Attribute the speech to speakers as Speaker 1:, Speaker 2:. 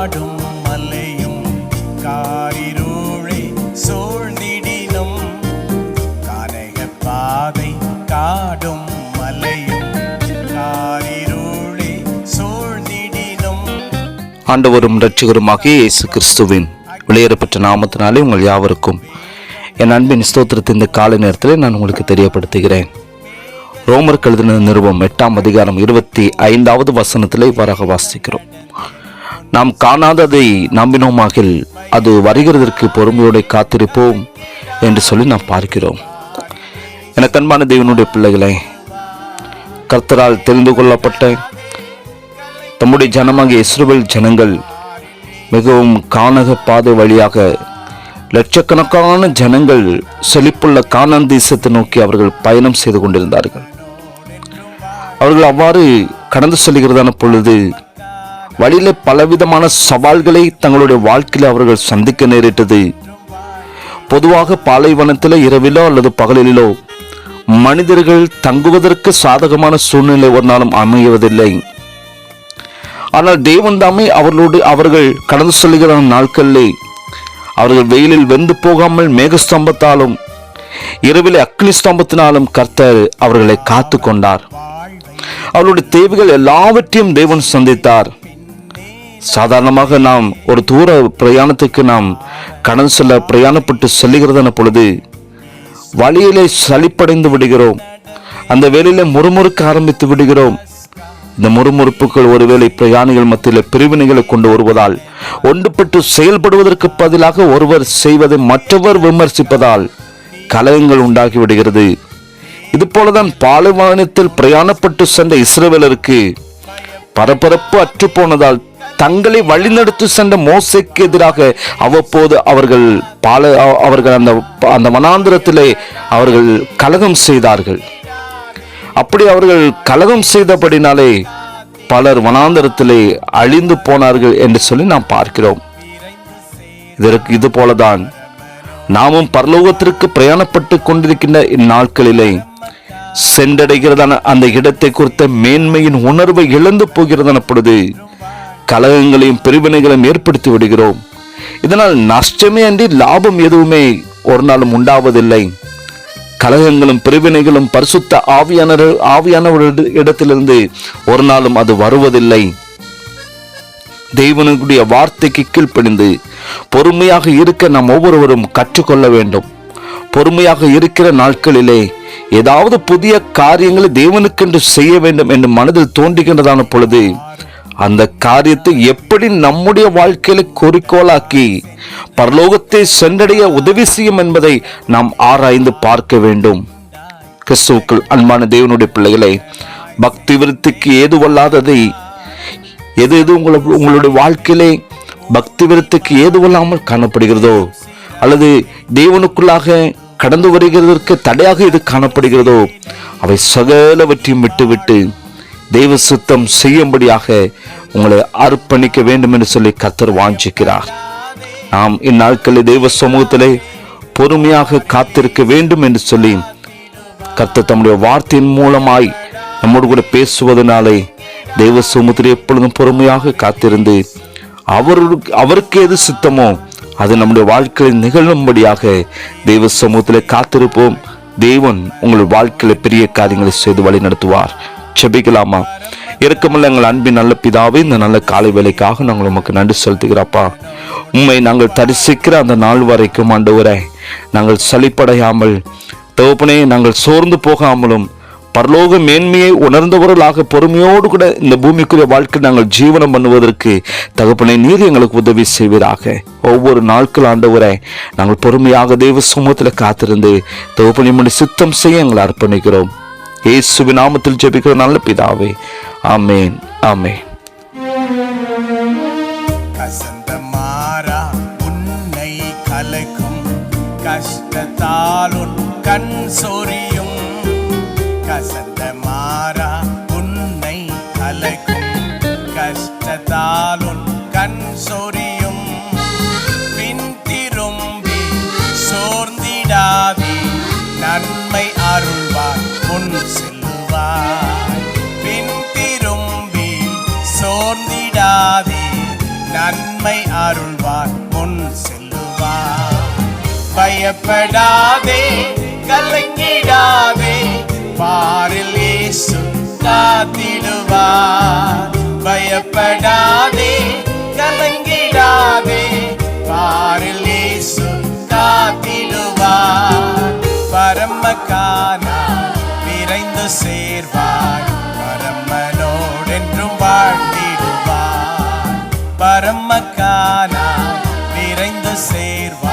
Speaker 1: ஆடும் மலையும் காரிருளை சோழ்ந்திடினும் கானக பாதை காடும் மலையும் காரிருளை சோழ்ந்திடினும். ஆண்டவரும் இரட்சகருமாகிய இயேசு கிறிஸ்துவின் வெளியேறப்பட்ட நாமத்தினாலே உங்கள் யாவருக்கும் என் அன்பின் ஸ்தோத்திரத்தின் இந்த காலை நேரத்தில் நான் உங்களுக்கு தெரியப்படுத்துகிறேன். ரோமர் கழுதின நிறுவம் எட்டாம் அதிகாரம் இருபத்தி ஐந்தாவது வசனத்தில் இவ்வாறாக வாசிக்கிறோம். நாம் காணாததை நம்பினோமாகில் அது வருகிறதற்கு பொறுமையோடு காத்திருப்போம் என்று சொல்லி நாம் பார்க்கிறோம். எனக்கு அன்பான தேவனுடைய பிள்ளைகளை கர்த்தரால் தெரிந்து கொள்ளப்பட்ட தம்முடைய ஜனமாகிய இஸ்ரவேல் ஜனங்கள் மிகவும் காணக பாதை வழியாக லட்சக்கணக்கான ஜனங்கள் செழிப்புள்ள கானான் தேசத்தை நோக்கி அவர்கள் பயணம் செய்து கொண்டிருந்தார்கள். அவர்கள் அவ்வாறு கடந்து செல்கிறதான பொழுது வழியில பலவிதமான சவால்களை தங்களுடைய வாழ்க்கையில் அவர்கள் சந்திக்க நேரிட்டது. பொதுவாக பாலைவனத்தில் இரவிலோ அல்லது பகலிலோ மனிதர்கள் தங்குவதற்கு சாதகமான சூழ்நிலை ஒரு நாளும் அமைவதில்லை ஆனால் தேவன் தாமே அவர்களோடு அவர்கள் கடந்து செல்கிற நாட்களிலே அவர்கள் வெயிலில் வெந்து போகாமல் மேகஸ்தம்பத்தாலும் இரவில் அக்னி ஸ்தம்பத்தினாலும் கர்த்தர் அவர்களை காத்து கொண்டார் அவருடைய தேவைகள் எல்லாவற்றையும் தேவன் சந்தித்தார். சாதாரணமாக நாம் ஒரு தூர பிரயாணத்துக்கு நாம் கடன் செல்ல பிரயாணப்பட்டு செல்லுகிறதன பொழுது வழியிலே சளிப்படைந்து விடுகிறோம். அந்த வேலையில முறுமுறுக்க ஆரம்பித்து விடுகிறோம். இந்த முறுமுறுப்புகள் ஒருவேளை பிரயாணிகள் மத்தியில் பிரிவினைகளை கொண்டு வருவதால் ஒன்றுபட்டு செயல்படுவதற்கு பதிலாக ஒருவர் செய்வதை மற்றவர் விமர்சிப்பதால் கலகங்கள் உண்டாகி விடுகிறது. இது போலதான் பாலைவனத்தில் பிரயாணப்பட்டு சென்ற இஸ்ரவேலருக்கு பரபரப்பு அற்று போனதால் தங்களை வழிநடத்தி சென்ற மோசைக்கு எதிராக அவ்வப்போது அவர்கள் பால அவர்கள் அந்த அந்த வனாந்திரத்திலே அவர்கள் கலகம் செய்தார்கள். அப்படி அவர்கள் கலகம் செய்தபடினாலே பலர் வனாந்தரத்திலே அழிந்து போனார்கள் என்று சொல்லி நாம் பார்க்கிறோம். இதற்கு இது போலதான் நாமும் பரலோகத்திற்கு பிரயாணப்பட்டு கொண்டிருக்கின்ற இந்நாட்களிலே சென்றடைகிறதான அந்த இடத்தை குறித்த மேன்மையின் உணர்வை இழந்து போகிறதான பொழுது கலகங்களையும் பிரிவினைகளையும் ஏற்படுத்தி விடுகிறோம். இதனால் நஷ்டமே அன்றி லாபம் எதுவுமே ஒரு நாளும் உண்டாவதில்லை. கலகங்களும் பிரிவினைகளும் பரிசுத்த ஆவியான ஆவியானவர்கள் இடத்திலிருந்து ஒரு நாளும் அது வருவதில்லை. தெய்வனுடைய வார்த்தைக்கு கீழ்ப்பணிந்து பொறுமையாக இருக்க நாம் ஒவ்வொருவரும் கற்றுக்கொள்ள வேண்டும். பொறுமையாக இருக்கிற நாட்களிலே ஏதாவது புதிய காரியங்களை தேவனுக்கென்று செய்ய வேண்டும் என்று மனதில் தோன்றுகின்றதான பொழுது அந்த காரியத்தை எப்படி நம்முடைய வாழ்க்கையில குறிக்கோளாக்கி பரலோகத்தை சென்றடைய உதவி செய்யும் என்பதை நாம் ஆராய்ந்து பார்க்க வேண்டும். கிறிஸ்துவுக்குள் அன்பான தேவனுடைய பிள்ளைகளை பக்தி விருத்திக்கு ஏதுவல்லாததை எது எது உங்களை உங்களுடைய வாழ்க்கையிலே பக்தி விருத்திக்கு ஏதுவல்லாமல் காணப்படுகிறதோ அல்லது தேவனுக்குள்ளாக கடந்து வருகிறதற்கு தடையாக இது காணப்படுகிறதோ அவை சகலவற்றையும் விட்டுவிட்டு தெய்வ சுத்தம் செய்யும்படியாக உங்களை அர்ப்பணிக்க வேண்டும் என்று சொல்லி கத்தர் வாஞ்சிக்கிறார். நாம் இந்நாட்களில் தெய்வ சமூகத்திலே பொறுமையாக காத்திருக்க வேண்டும் என்று சொல்லி கர்த்தர் தம்முடைய வார்த்தையின் மூலமாய் நம்மோடு கூட பேசுவதனாலே தெய்வ சமூகத்தில் எப்பொழுதும் பொறுமையாக காத்திருந்து அவருக்கு அவருக்கு எது சுத்தமோ அது நம்முடைய வாழ்க்கையில் நிகழும்படியாக தெய்வ சமூகத்தில் காத்திருப்போம். தேவன் உங்கள் வாழ்க்கையில் பெரிய காரியங்களை செய்து வழி நடத்துவார் செபிக்கலாமா இறக்கமுள்ள எங்கள் அன்பின் நல்ல பிதாவே இந்த நல்ல காலை வேலைக்காக நாங்கள் உமக்கு நன்றி செலுத்துகிறப்பா. உண்மை நாங்கள் தரிசிக்கிற அந்த நாள் வரைக்கும் ஆண்டவரே நாங்கள் சளிப்படையாமல் தகப்பனே நாங்கள் சோர்ந்து போகாமலும் பரலோக மேன்மையை உணர்ந்தவர்களாக பொறுமையோடு கூட இந்த பூமிக்குரிய வாழ்க்கை நாங்கள் ஜீவனம் பண்ணுவதற்கு தகப்பனை நீர் எங்களுக்கு உதவி செய்வதாக ஒவ்வொரு நாட்கள் ஆண்டவரை நாங்கள் பொறுமையாக தெய்வ சமூகத்தில் காத்திருந்து தகப்பனை முடி சித்தம் செய்ய எங்களை அர்ப்பணிக்கிறோம். இயேசுவின் நாமத்தில் ஜெபிக்கிற நல்ல பிதாவே. ஆமேன் ஆமேன்.
Speaker 2: கசந்த மாறா உன்னை கலக்கும் கஷ்டத்தால் உன் கண் சொரியும் சோர்ந்திடாதே நன்மை அருள்வார் முன் செல்வார் பயப்படாதே கலங்கிடாதே பாரில் இயேசு conservar.